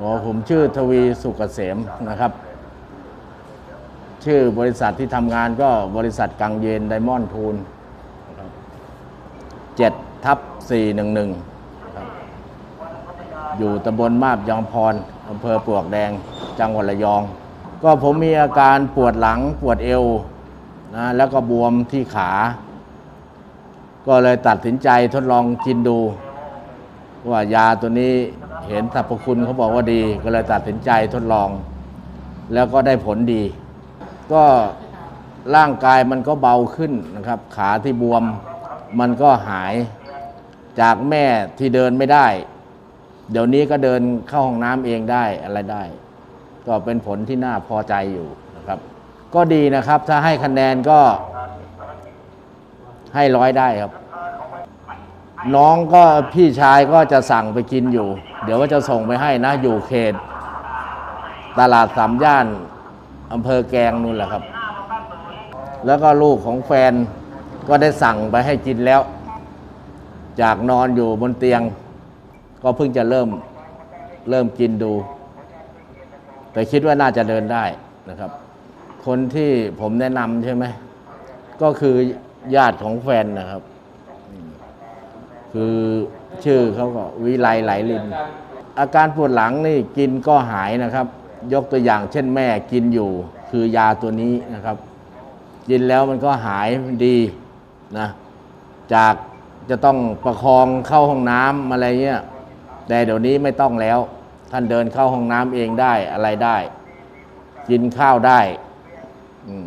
อ๋อผมชื่อทวีสุกเกษมนะครับ ชื่อบริษัทที่ทำงานก็บริษัทกังเยนไดมอนด์ทูลเจ็ดทับสี่หนึ่งหนึ่งอยู่ตำบลมาบยางพรอำเภอปลวกแดง จังหวัดระยอง ก็ผมมีอาการปวดหลังปวดเอวนะแล้วก็บวมที่ขา ก็เลยตัดสินใจทดลองกินดู ว่ายาตัวนี้ เห็นสรรพคุณเขาบอกว่าดี ก็เลยตัดสินใจทดลอง แล้วก็ได้ผลดี ก็ร่างกายมันก็เบาขึ้นนะครับ ขาที่บวมมันก็หายจากแม่ที่เดินไม่ได้ เดี๋ยวนี้ก็เดินเข้าห้องน้ำเองได้อะไรได้ ก็เป็นผลที่น่าพอใจอยู่นะครับ ก็ดีนะครับ ถ้าให้คะแนนก็ให้ร้อยได้ครับ น้องก็พี่ชายก็จะสั่งไปกินอยู่ เดี๋ยวว่าจะส่งไปให้นะ อยู่เขต ตลาดสามย่านอำเภอแกงนู่นแหละครับ แล้วก็ลูกของแฟนก็ได้สั่งไปให้กินแล้ว จากนอนอยู่บนเตียง ก็เพิ่งจะเริ่มเริ่มกินดู แต่คิดว่าน่าจะเดินได้นะครับ คนที่ผมแนะนำใช่ไหม ก็คือญาติของแฟนนะครับ คือชื่อเขาก็วิไลไหลลิน อาการปวดหลังนี่กินก็หายนะครับ ยกตัวอย่างเช่นแม่กินอยู่ คือยาตัวนี้นะครับ กินแล้วมันก็หายดีนะจากจะต้องประคองเข้าห้องน้ำอะไรเงี้ยแต่เดี๋ยวนี้ไม่ต้องแล้ว ท่านเดินเข้าห้องน้ำเองได้อะไรได้ กินข้าวได้ อืม